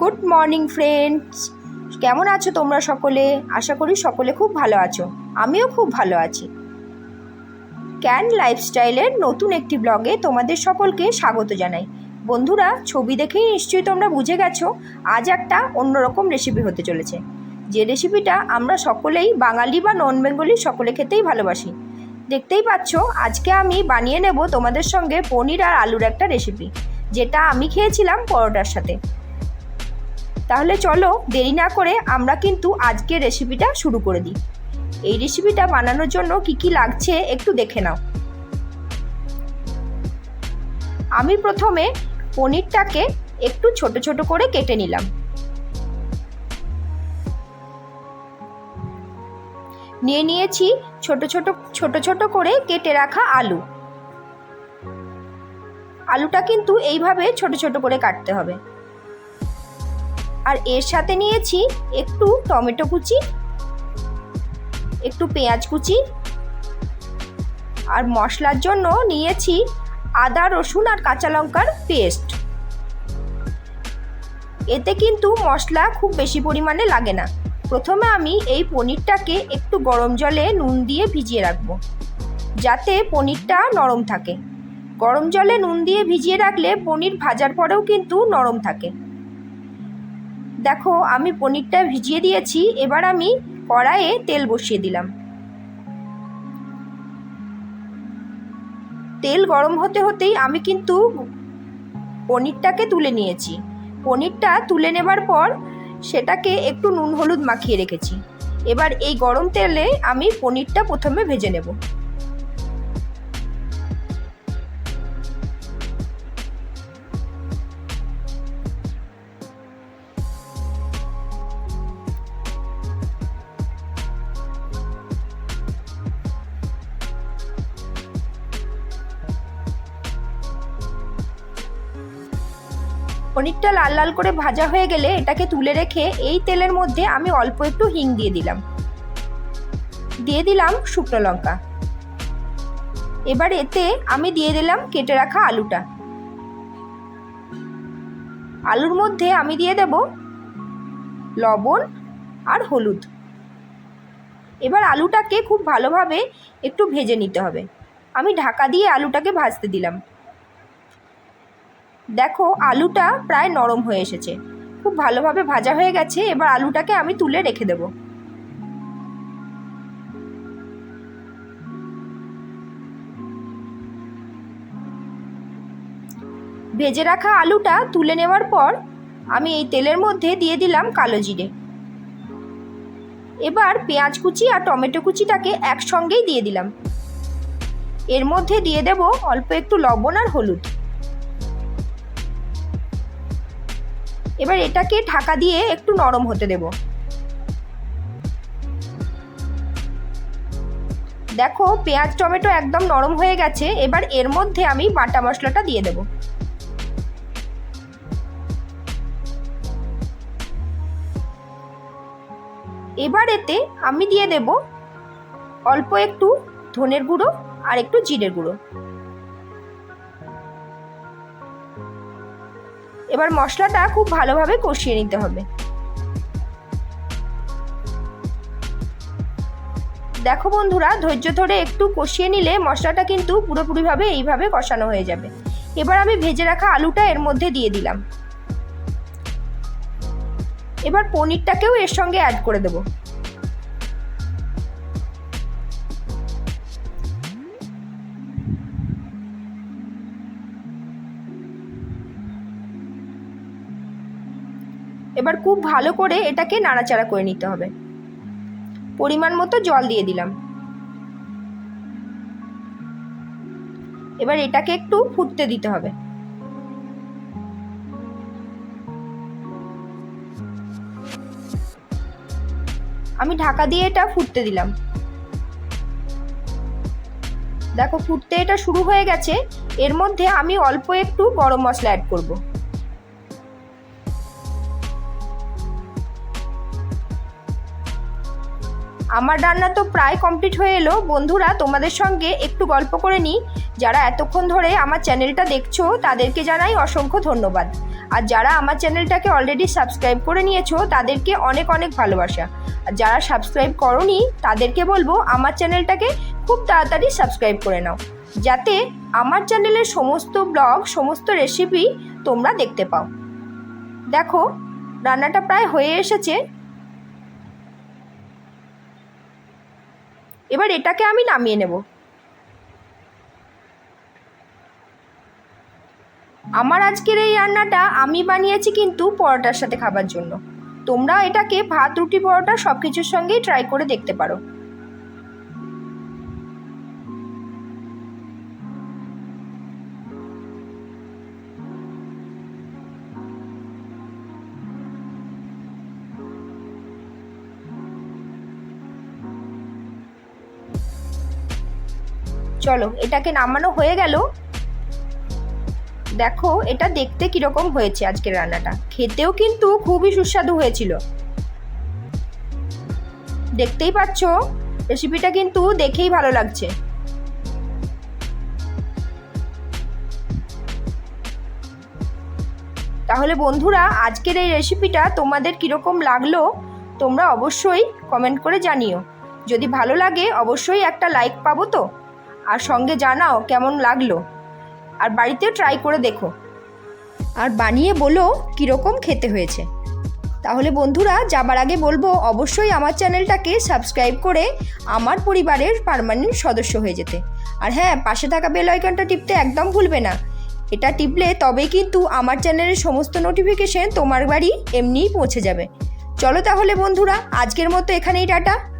Good morning friends কেমন আছো তোমরা সকলে? আশা করি সকলে খুব ভালো আছো। আমিও খুব ভালো আছি। ক্যান লাইফস্টাইলের নতুন একটি ব্লগে তোমাদের সকলকে স্বাগত জানাই। বন্ধুরা, ছবি দেখেই নিশ্চয়ই তোমরা বুঝে গেছো, আজ একটা অন্যরকম রেসিপি হতে চলেছে। যে রেসিপিটা আমরা সকলেই, বাঙালি বা নন বেঙ্গলি সকলে খেতেই ভালোবাসি। দেখতেই পাচ্ছ, আজকে আমি বানিয়ে নেব তোমাদের সঙ্গে পনির আর আলুর একটা রেসিপি যেটা আমি খেয়েছিলাম পরোটার সাথে। তাহলে চলো দেরি না করে আমরা কিন্তু আজকের রেসিপিটা শুরু করে দিই। এই রেসিপিটা বানানোর জন্য কি কি লাগছে একটু দেখে নাও। আমি প্রথমে পনিরটাকে একটু ছোট ছোট করে কেটে নিলাম। নিয়ে নিয়েছি ছোট ছোট ছোট ছোট করে কেটে রাখা আলু। আলুটা কিন্তু এইভাবে ছোট ছোট করে কাটতে হবে। আর এর সাথে নিয়েছি একটু টমেটো কুচি, একটু পেঁয়াজ কুচি আর মশলার জন্য নিয়েছি আদা, রসুন আর কাঁচা লঙ্কার পেস্ট। এতে কিন্তু মশলা খুব বেশি পরিমাণে লাগে না। প্রথমে আমি এই পনিরটাকে একটু গরম জলে নুন দিয়ে ভিজিয়ে রাখব, যাতে পনিরটা নরম থাকে। গরম জলে নুন দিয়ে ভিজিয়ে রাখলে পনির ভাজার পরেও কিন্তু নরম থাকে। দেখো, আমি পনিরটা ভিজিয়ে দিয়েছি, এবার আমি কড়াইয়ে তেল বসিয়ে দিলাম। তেল গরম হতে হতেই আমি কিন্তু পনিরটাকে তুলে নিয়েছি। পনিরটা তুলে নেবার পর সেটাকে একটু নুন হলুদ মাখিয়ে রেখেছি। এবার এই গরম তেলে আমি পনিরটা প্রথমে ভেজে নেব। পনিরটা লাল লাল করে ভাজা হয়ে গেলে এটাকে তুলে রেখে এই তেলের মধ্যে আমি অল্প একটু হিং দিয়ে দিলাম। দিয়ে দিলাম শুকনো লঙ্কা। এবার এতে আমি দিয়ে দিলাম কেটে রাখা আলুটা। আলুর মধ্যে আমি দিয়ে দেব লবণ আর হলুদ। এবার আলুটাকে খুব ভালোভাবে একটু ভেজে নিতে হবে। আমি ঢাকা দিয়ে আলুটাকে ভাজতে দিলাম। দেখো, আলুটা প্রায় নরম হয়ে এসেছে। খুব ভালোভাবে ভাজা হয়ে গেছে, এবার আলুটাকে আমি তুলে রেখে দেব। ভেজে রাখা আলুটা তুলে নেওয়ার পর আমি এই তেলের মধ্যে দিয়ে দিলাম কালো জিরে। এবার পেঁয়াজ কুচি আর টমেটো কুচিটাকে একসঙ্গেই দিয়ে দিলাম। এর মধ্যে দিয়ে দেব অল্প একটু লবণ আর হলুদ। এবার এটাকে ঢাকা দিয়ে একটু নরম হতে দেব। দেখো, পেঁয়াজ, টমেটো একদম নরম হয়ে গেছে, এবার এর মধ্যে আমি বাটা মশলাটা দিয়ে দেব। এবার এতে আমি দিয়ে দেব অল্প একটু ধনের গুঁড়ো আর একটু জিরের গুঁড়ো। এবার মশলাটা খুব ভালোভাবে কষিয়ে নিতে হবে। দেখো বন্ধুরা, ধৈর্য ধরে একটু কষিয়ে নিলে মশলাটা কিন্তু পুরোপুরিভাবে এইভাবে কষানো হয়ে যাবে। এবার আমি ভেজে রাখা আলুটা এর মধ্যে দিয়ে দিলাম। এবার পনিরটাকেও এর সঙ্গে অ্যাড করে দেবো। এবার খুব ভালো করে এটাকে নাড়াচাড়া করে নিতে হবে। পরিমাণ মতো জল দিয়ে দিলাম। এবার এটাকে একটু ফুটতে দিতে হবে। আমি ঢাকা দিয়ে এটা ফুটতে দিলাম। দেখো, ফুটতে এটা শুরু হয়ে গেছে। এর মধ্যে আমি অল্প একটু গরম মশলা অ্যাড করব। আমার রান্না তো প্রায় কমপ্লিট হয়ে এলো। বন্ধুরা, তোমাদের সঙ্গে একটু গল্প করে নিই। যারা এতক্ষণ ধরে আমার চ্যানেলটা দেখছ, তাদেরকে জানাই অসংখ্য ধন্যবাদ। আর যারা আমার চ্যানেলটাকে অলরেডি সাবস্ক্রাইব করে নিয়েছো, তাদেরকে অনেক অনেক ভালোবাসা। আর যারা সাবস্ক্রাইব করনি, তাদেরকে বলব, আমার চ্যানেলটাকে খুব তাড়াতাড়ি সাবস্ক্রাইব করে নাও। যাতে আমার চ্যানেলের সমস্ত ব্লগ, সমস্ত রেসিপি তোমরা দেখতে পাও। দেখো, রান্নাটা প্রায় হয়ে এসেছে। এবার এটাকে আমি নামিয়ে নেব। আমার আজকের এই রান্নাটা আমি বানিয়েছি কিন্তু পরোটার সাথে খাবার জন্য। তোমরা এটাকে ভাত, রুটি, পরোটা সব কিছুর সঙ্গেই ট্রাই করে দেখতে পারো। চলো, এটাকে নামানো হয়ে গেল। দেখো, এটা দেখতে কীরকম হয়েছে আজকের রান্নাটা। খেতেও কিন্তু খুবই সুস্বাদু হয়েছিল। দেখতেই পাচ্ছ রেসিপিটা কিন্তু দেখেই ভালো লাগছে। তাহলে বন্ধুরা, আজকের এই রেসিপিটা তোমাদের কীরকম লাগল, তোমরা অবশ্যই কমেন্ট করে জানিও। যদি ভালো লাগে, অবশ্যই একটা লাইক পাবো তো? আর সঙ্গে জানাও কেমন লাগল। আর বাড়িতেও ট্রাই করে দেখো। আর বানিয়ে বলো কীরকম খেতে হয়েছে। তাহলে বন্ধুরা, যাবার আগে বলব, অবশ্যই আমার চ্যানেলটাকে সাবস্ক্রাইব করে আমার পরিবারের পারমানেন্ট সদস্য হয়ে যেতে। আর হ্যাঁ পাশে থাকা বেল আইকনটা টিপতে একদম ভুলবে না। এটা টিপলে তবেই কিন্তু আমার চ্যানেলের সমস্ত নোটিফিকেশন তোমার বাড়ি এমনিই পৌঁছে যাবে। চলো তাহলে বন্ধুরা, আজকের মতো এখানেই টাটা।